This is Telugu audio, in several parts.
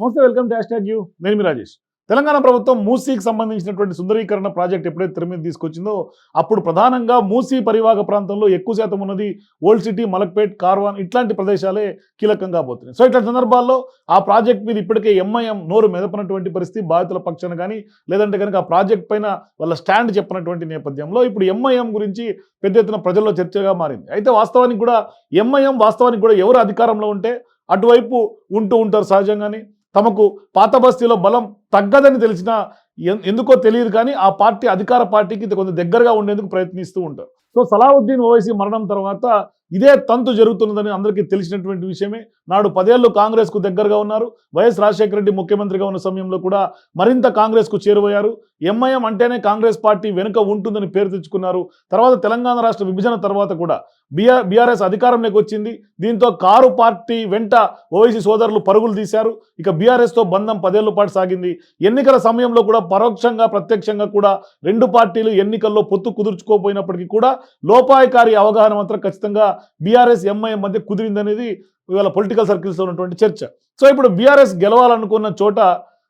నమస్తే welcome to hashtag you. నేను మీ రాజేష్. తెలంగాణ ప్రభుత్వం మూసీకి సంబంధించినటువంటి సుందరీకరణ ప్రాజెక్ట్ ఎప్పుడైతే తెర మీద తీసుకొచ్చిందో అప్పుడు ప్రధానంగా మూసీ పరివాహక ప్రాంతంలో ఎక్కువ శాతం ఉన్నది ఓల్డ్ సిటీ మలక్పేట్ కార్వాన్ ఇట్లాంటి ప్రదేశాలే కీలకంగా పోతున్నాయి. సో ఇట్లాంటి సందర్భాల్లో ఆ ప్రాజెక్ట్ మీద ఇప్పటికే ఎంఐఎం నోరు మెదపనటువంటి పరిస్థితి బాధితుల పక్షాన కానీ లేదంటే కనుక ఆ ప్రాజెక్ట్ పైన వాళ్ళ స్టాండ్ చెప్పినటువంటి నేపథ్యంలో ఇప్పుడు ఎంఐఎం గురించి పెద్ద ఎత్తున ప్రజల్లో చర్చగా మారింది. అయితే వాస్తవానికి కూడా ఎంఐఎం వాస్తవానికి కూడా ఎవరు అధికారంలో ఉంటే అటువైపు ఉంటూ ఉంటారు సహజంగానే. తమకు పాత బస్తీలో బలం తగ్గదని తెలిసిన ఎందుకో తెలియదు కానీ ఆ పార్టీ అధికార పార్టీకి ఇది కొంచెం దగ్గరగా ఉండేందుకు ప్రయత్నిస్తూ ఉంటారు. సో సలావుద్దీన్ ఓవైసీ మరణం తర్వాత ఇదే తంతు జరుగుతున్నదని అందరికీ తెలిసినటువంటి విషయమే. నాడు పదేళ్ళు కాంగ్రెస్కు దగ్గరగా ఉన్నారు. వైఎస్ రాజశేఖర రెడ్డి ముఖ్యమంత్రిగా ఉన్న సమయంలో కూడా మరింత కాంగ్రెస్కు చేరువయ్యారు. ఎంఐఎం అంటేనే కాంగ్రెస్ పార్టీ వెనుక ఉంటుందని పేరు తెచ్చుకున్నారు. తర్వాత తెలంగాణ రాష్ట్ర విభజన తర్వాత కూడా బిఆర్ బీఆర్ఎస్ అధికారంలోకి వచ్చింది. దీంతో కారు పార్టీ వెంట ఓవైసీ సోదరులు పరుగులు తీశారు. ఇక బీఆర్ఎస్తో బంధం పదేళ్ళ పాటు సాగింది. ఎన్నికల సమయంలో కూడా పరోక్షంగా ప్రత్యక్షంగా కూడా రెండు పార్టీలు ఎన్నికల్లో పొత్తు కుదుర్చుకోపోయినప్పటికీ కూడా లోపాయకారి అవగాహన మాత్రం ఖచ్చితంగా బీఆర్ఎస్ ఎంఐఎం మధ్య కుదిరిందనేది ఇవాళ పొలిటికల్ సర్కిల్స్లో ఉన్నటువంటి చర్చ. సో ఇప్పుడు బీఆర్ఎస్ గెలవాలనుకున్న చోట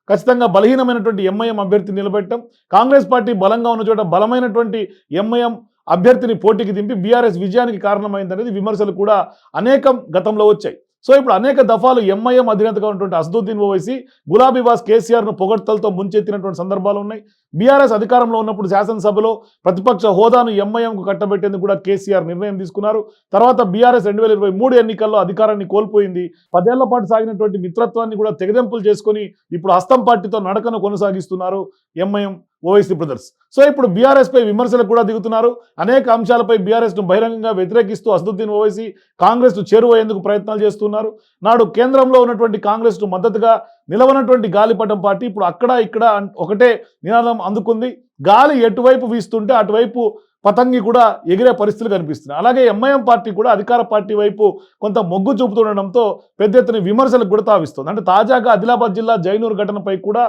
ఖచ్చితంగా బలహీనమైనటువంటి ఎంఐఎం అభ్యర్థిని నిలబెట్టడం కాంగ్రెస్ పార్టీ బలంగా ఉన్న చోట బలమైనటువంటి ఎంఐఎం అభ్యర్థిని పోటీకి దింపి బీఆర్ఎస్ విజయానికి కారణమైందనేది విమర్శలు కూడా అనేకం గతంలో వచ్చాయి. సో ఇప్పుడు అనేక దఫాలు ఎంఐఎం అధినేతగా ఉన్నటువంటి అసదుద్దీన్ ఓవైసీ గులాబీ బాస్ కేసీఆర్ను పొగడ్తలతో ముంచెత్తినటువంటి సందర్భాలు ఉన్నాయి. బీఆర్ఎస్ అధికారంలో ఉన్నప్పుడు శాసనసభలో ప్రతిపక్ష హోదాను ఎంఐఎంకు కట్టబెట్టేందుకు కూడా కేసీఆర్ నిర్ణయం తీసుకున్నారు. తర్వాత బీఆర్ఎస్ రెండు వేల ఇరవై మూడు ఎన్నికల్లో అధికారాన్ని కోల్పోయింది. పదేళ్ళ పాటు సాగినటువంటి మిత్రత్వాన్ని కూడా తెగదెంపులు చేసుకొని ఇప్పుడు హస్తం పార్టీతో నడకను కొనసాగిస్తున్నారు ఎంఐఎం ఓవైసీ బ్రదర్స్. సో ఇప్పుడు బీఆర్ఎస్పై విమర్శలు కూడా దిగుతున్నారు. అనేక అంశాలపై బీఆర్ఎస్ను బహిరంగంగా వ్యతిరేకిస్తూ అసదుద్దీన్ ఓవైసీ కాంగ్రెస్ను చేరువయ్యేందుకు ప్రయత్నాలు చేస్తున్నారు. నాడు కేంద్రంలో ఉన్నటువంటి కాంగ్రెస్ను మద్దతుగా నిలవనటువంటి గాలిపటం పార్టీ ఇప్పుడు అక్కడ ఇక్కడ ఒకటే నినాదం అందుకుంది. గాలి ఎటువైపు వీస్తుంటే అటువైపు పతంగి కూడా ఎగిరే పరిస్థితులు కనిపిస్తున్నాయి. అలాగే ఎంఐఎం పార్టీ కూడా అధికార పార్టీ వైపు కొంత మొగ్గు చూపుతుండడంతో పెద్ద ఎత్తున విమర్శలకు కూడా తావిస్తుంది. అంటే తాజాగా ఆదిలాబాద్ జిల్లా జైనూర్ ఘటనపై కూడా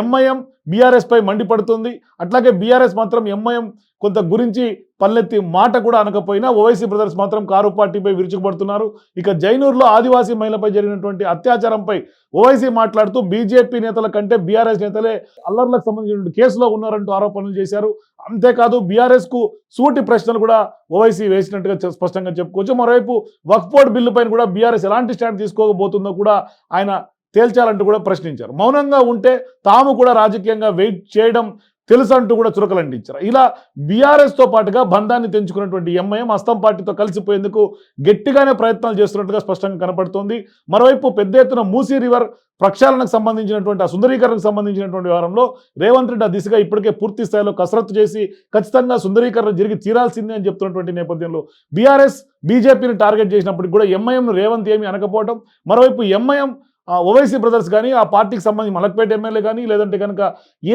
ఎంఐఎం బీఆర్ఎస్ పై మండిపడుతుంది. అట్లాగే బీఆర్ఎస్ మాత్రం ఎంఐఎం కొంత గురించి పల్లెత్తి మాట కూడా అనకపోయినా ఓవైసీ బ్రదర్స్ మాత్రం కారు పార్టీపై విరుచుకుపడుతున్నారు. ఇక జైనూర్లో ఆదివాసీ మహిళపై జరిగినటువంటి అత్యాచారంపై ఓవైసీ మాట్లాడుతూ బీజేపీ నేతల కంటే బీఆర్ఎస్ నేతలే అల్లర్లకు సంబంధించిన కేసులో ఉన్నారంటూ ఆరోపణలు చేశారు. అంతేకాదు బీఆర్ఎస్కు సూటి ప్రశ్నలు కూడా ఓవైసీ వేసినట్టుగా స్పష్టంగా చెప్పుకోవచ్చు. మరోవైపు వక్ఫ్ బోర్డు బిల్లు పైన కూడా బీఆర్ఎస్ ఎలాంటి స్టాండ్ తీసుకోకపోతుందో కూడా ఆయన తేల్చాలంటూ కూడా ప్రశ్నించారు. మౌనంగా ఉంటే తాము కూడా రాజకీయంగా వెయిట్ చేయడం తెలుసు అంటూ కూడా చురకలంటించారు. ఇలా బీఆర్ఎస్తో పాటుగా బంధాన్ని తెంచుకున్నటువంటి ఎంఐఎం అస్తం పార్టీతో కలిసిపోయేందుకు గట్టిగానే ప్రయత్నాలు చేస్తున్నట్టుగా స్పష్టంగా కనపడుతోంది. మరోవైపు పెద్ద ఎత్తున మూసీ రివర్ ప్రక్షాళనకు సంబంధించినటువంటి ఆ సుందరీకరణకు సంబంధించినటువంటి వ్యవహారంలో రేవంత్ రెడ్డి ఆ దిశగా ఇప్పటికే పూర్తి స్థాయిలో కసరత్తు చేసి ఖచ్చితంగా సుందరీకరణ జరిగి తీరాల్సిందే అని చెప్తున్నటువంటి నేపథ్యంలో బీఆర్ఎస్ బీజేపీని టార్గెట్ చేసినప్పటికీ కూడా ఎంఐఎంను రేవంత్ ఏమీ అనకపోవడం మరోవైపు ఎంఐఎం ఓవైసీ బ్రదర్స్ కానీ ఆ పార్టీకి సంబంధించి మలక్పేట ఎమ్మెల్యే కానీ లేదంటే కనుక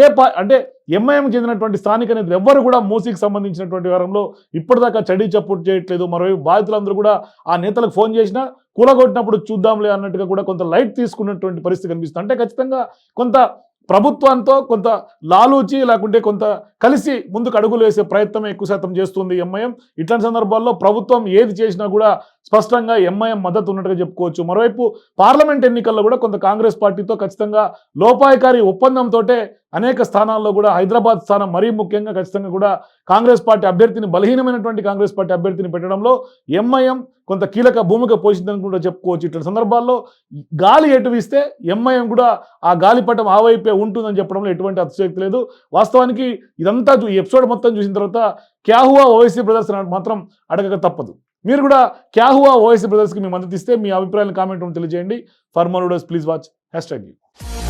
ఏ పా అంటే ఎంఐఎం చెందినటువంటి స్థానిక నేతలు ఎవ్వరు కూడా మూసీకి సంబంధించినటువంటి వ్యవహారంలో ఇప్పటిదాకా చడీ చప్పుడు చేయట్లేదు. మరోవైపు బాధితులందరూ కూడా ఆ నేతలకు ఫోన్ చేసినా కూలగొట్టినప్పుడు చూద్దాంలే అన్నట్టుగా కూడా కొంత లైట్ తీసుకున్నటువంటి పరిస్థితి కనిపిస్తుంది. అంటే ఖచ్చితంగా కొంత ప్రభుత్వంతో కొంత లాలూచి లేకుంటే కొంత కలిసి ముందుకు అడుగులు వేసే ప్రయత్నం ఎక్కువ శాతం చేస్తుంది ఎంఐఎం. ఇట్లాంటి సందర్భాల్లో ప్రభుత్వం ఏది చేసినా కూడా స్పష్టంగా ఎంఐఎం మద్దతు ఉన్నట్టుగా చెప్పుకోవచ్చు. మరోవైపు పార్లమెంట్ ఎన్నికల్లో కూడా కొంత కాంగ్రెస్ పార్టీతో ఖచ్చితంగా లోపాయకారి ఒప్పందంతో అనేక స్థానాల్లో కూడా హైదరాబాద్ స్థానం మరీ ముఖ్యంగా ఖచ్చితంగా కూడా కాంగ్రెస్ పార్టీ అభ్యర్థిని బలహీనమైనటువంటి కాంగ్రెస్ పార్టీ అభ్యర్థిని పెట్టడంలో ఎంఐఎం కొంత కీలక భూమిక పోషిందని కూడా చెప్పుకోవచ్చు. ఇట్లాంటి సందర్భాల్లో గాలి ఎటు వీస్తే ఎంఐఎం కూడా ఆ గాలిపటం ఆవైపే ఉంటుందని చెప్పడంలో ఎటువంటి అతిశక్తి లేదు. వాస్తవానికి ఇదంతా ఈ ఎపిసోడ్ మొత్తం చూసిన తర్వాత క్యాహువా ఓవైసీ ప్రదర్శన మాత్రం అడగక తప్పదు. మీరు కూడా క్యాహువా ఓవైసీ బ్రదర్స్కి మీ మద్దతు ఇస్తే మీ అభిప్రాయాలను కామెంట్ తెలియజేయండి. For more please watch. Hashtag